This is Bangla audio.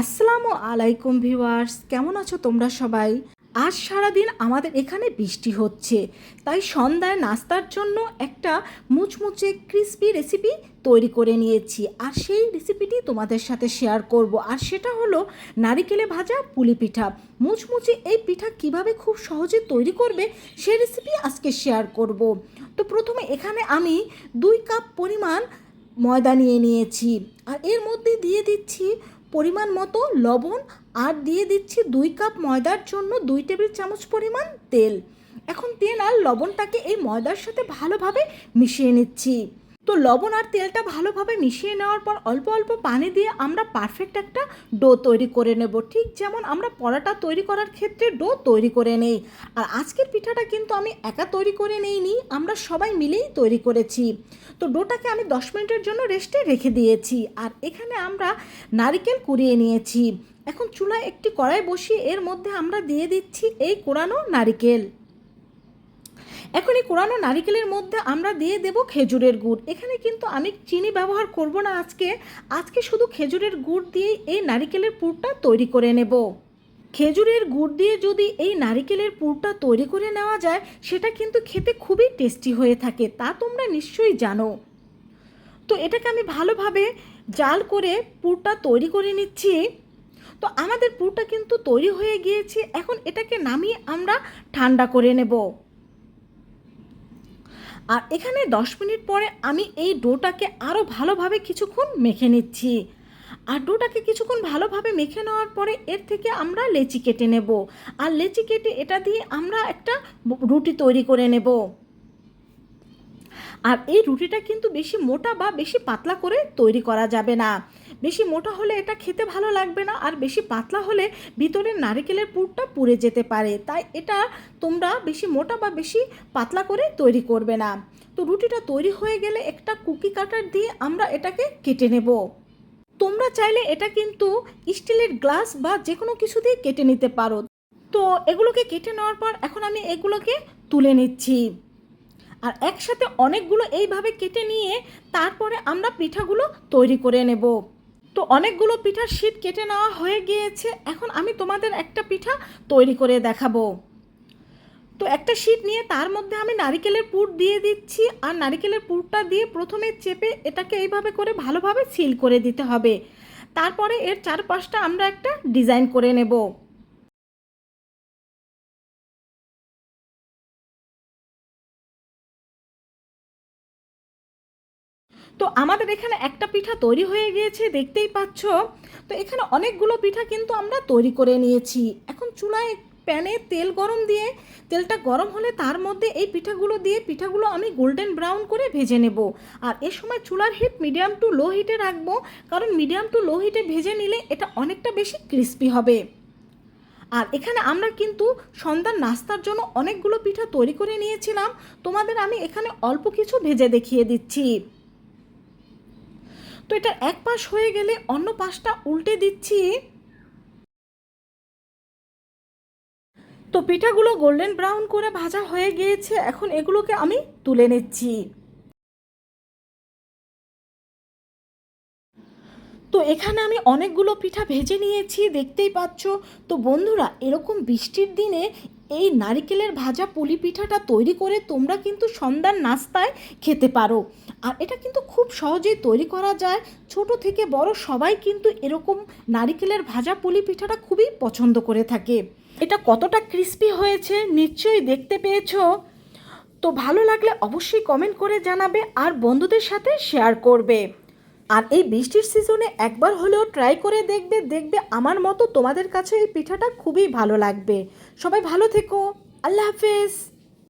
আসসালামু আলাইকুম ভিউয়ার্স, কেমন আছো তোমরা সবাই? আজ সারাদিন আমাদের এখানে বৃষ্টি হচ্ছে, তাই সন্ধ্যায় নাস্তার জন্য একটা মুচমুচে ক্রিসপি রেসিপি তৈরি করে নিয়েছি। আর সেই রেসিপিটি তোমাদের সাথে শেয়ার করব। আর সেটা হলো নারিকেলে ভাজা পুলি পিঠা। মুচমুচে এই পিঠা কীভাবে খুব সহজে তৈরি করবে সেই রেসিপি আজকে শেয়ার করব। তো প্রথমে এখানে আমি দুই কাপ পরিমাণ ময়দা নিয়ে নিয়েছি। আর এর মধ্যে দিয়ে দিচ্ছি পরিমাণ মতো লবণ আর দিয়ে দিচ্ছি দুই কাপ ময়দার জন্য দুই টেবিল চামচ পরিমাণ তেল। এখন তেল আর লবণটাকে এই ময়দার সাথে ভালোভাবে মিশিয়ে নিচ্ছি। তো লবণ আর তেলটা ভালোভাবে মিশিয়ে নেওয়ার পর অল্প অল্প পানি দিয়ে আমরা পারফেক্ট একটা ডো তৈরি করে নেব। ঠিক যেমন আমরা পরাটা তৈরি করার ক্ষেত্রে ডো তৈরি করে নেই। আর আজকের পিঠাটা কিন্তু আমি একা তৈরি করে নেইনি, আমরা সবাই মিলেই তৈরি করেছি। তো ডোটাকে আমি দশ মিনিটের জন্য রেস্টে রেখে দিয়েছি। আর এখানে আমরা নারিকেল কুড়িয়ে নিয়েছি। এখন চুলায় একটি কড়াই বসিয়ে এর মধ্যে আমরা দিয়ে দিচ্ছি এই কোরানো নারিকেল। এখন এই কোরানো নারিকেলের মধ্যে আমরা দিয়ে দেব খেজুরের গুড়। এখানে কিন্তু আমি চিনি ব্যবহার করব না আজকে। আজকে শুধু খেজুরের গুড় দিয়ে এই নারিকেলের পুরটা তৈরি করে নেব। খেজুরের গুড় দিয়ে যদি এই নারিকেলের পুরটা তৈরি করে নেওয়া যায়, সেটা কিন্তু খেতে খুবই টেস্টি হয়ে থাকে, তা তোমরা নিশ্চয়ই জানো। তো এটাকে আমি ভালোভাবে জাল করে পুরটা তৈরি করে নিচ্ছি। তো আমাদের পুরটা কিন্তু তৈরি হয়ে গিয়েছে, এখন এটাকে নামিয়ে আমরা ঠান্ডা করে নেব। আর এখানে দশ মিনিট পরে আমি এই ডোটাকে আরও ভালোভাবে কিছুক্ষণ মেখে নিচ্ছি। আর ডোটাকে কিছুক্ষণ ভালোভাবে মেখে নেওয়ার পরে এর থেকে আমরা লেচি কেটে নেব। আর লেচি কেটে এটা দিয়ে আমরা একটা রুটি তৈরি করে নেব। আর এই রুটিটা কিন্তু বেশি মোটা বা বেশি পাতলা করে তৈরি করা যাবে না। বেশি মোটা হলে এটা খেতে ভালো লাগবে না, আর বেশি পাতলা হলে ভিতরের নারকেলের পুরটা পুড়ে যেতে পারে। তাই এটা তোমরা বেশি মোটা বা বেশি পাতলা করে তৈরি করবে না। তো রুটিটা তৈরি হয়ে গেলে একটা কুকি কাটার দিয়ে আমরা এটাকে কেটে নেব। তোমরা চাইলে এটা কিন্তু স্টিলের গ্লাস বা যে কোনো কিছু দিয়ে কেটে নিতে পারো। তো এগুলোকে কেটে নেওয়ার পর এখন আমি এগুলোকে তুলে নিচ্ছি। আর একসাথে অনেকগুলো এইভাবে কেটে নিয়ে তারপরে আমরা পিঠাগুলো তৈরি করে নেব। তো অনেকগুলো পিঠার শীত কেটে নেওয়া হয়ে গিয়েছে, এখন আমি তোমাদের একটা পিঠা তৈরি করে দেখাবো। তো একটা শীট নিয়ে তার মধ্যে আমি নারিকেলের পুর দিয়ে দিচ্ছি, আর নারিকেলের পুরটা দিয়ে প্রথমে চেপে এটাকে এইভাবে করে ভালোভাবে সিল করে দিতে হবে। তারপরে এর চারপাশটা আমরা একটা ডিজাইন করে নেব। তো আমাদের এখানে একটা পিঠা তৈরি হয়ে গিয়েছে, দেখতেই পাচ্ছ। তো এখানে অনেকগুলো পিঠা কিন্তু আমরা তৈরি করে নিয়েছি। এখন চুলায় প্যানে তেল গরম দিয়ে, তেলটা গরম হলে তার মধ্যে এই পিঠাগুলো দিয়ে পিঠাগুলো আমি গোল্ডেন ব্রাউন করে ভেজে নেব। আর এ সময় চুলার হিট মিডিয়াম টু লো হিটে রাখব, কারণ মিডিয়াম টু লো হিটে ভেজে নিলে এটা অনেকটা বেশি ক্রিস্পি হবে। আর এখানে আমরা কিন্তু সন্ধ্যার নাস্তার জন্য অনেকগুলো পিঠা তৈরি করে নিয়েছিলাম। তোমাদের আমি এখানে অল্প কিছু ভেজে দেখিয়ে দিচ্ছি। তো এটার এক পাশ হয়ে গেলে অন্য পাশটা উল্টে দিচ্ছি। তো পিঠাগুলো গোল্ডেন ব্রাউন করে ভাজা হয়ে গিয়েছে, এখন এগুলোকে আমি তুলে নিচ্ছি। তো এখানে আমি অনেকগুলো পিঠা ভেজে নিয়েছি, দেখতেই পাচ্ছ। তো বন্ধুরা, এরকম বৃষ্টির দিনে এই নারিকেলের ভাজা পুলি পিঠাটা তৈরি করে তোমরা কিন্তু সন্ধ্যার নাস্তায় খেতে পারো। আর এটা কিন্তু খুব সহজেই তৈরি করা যায়। ছোট থেকে বড় সবাই কিন্তু এরকম নারিকেলের ভাজা পুলি পিঠাটা খুবই পছন্দ করে থাকে। এটা কতটা ক্রিস্পি হয়েছে নিশ্চয়ই দেখতে পেয়েছ? তো ভালো লাগলে অবশ্যই কমেন্ট করে জানাবে আর বন্ধুদের সাথে শেয়ার করবে। আর এই বৃষ্টির সিজনে একবার হলেও ট্রাই করে দেখবে দেখবে আমার মতো তোমাদের কাছে এই পিঠাটা খুবই ভালো লাগবে। সবাই ভালো থেকো। আল্লাহ হাফেজ।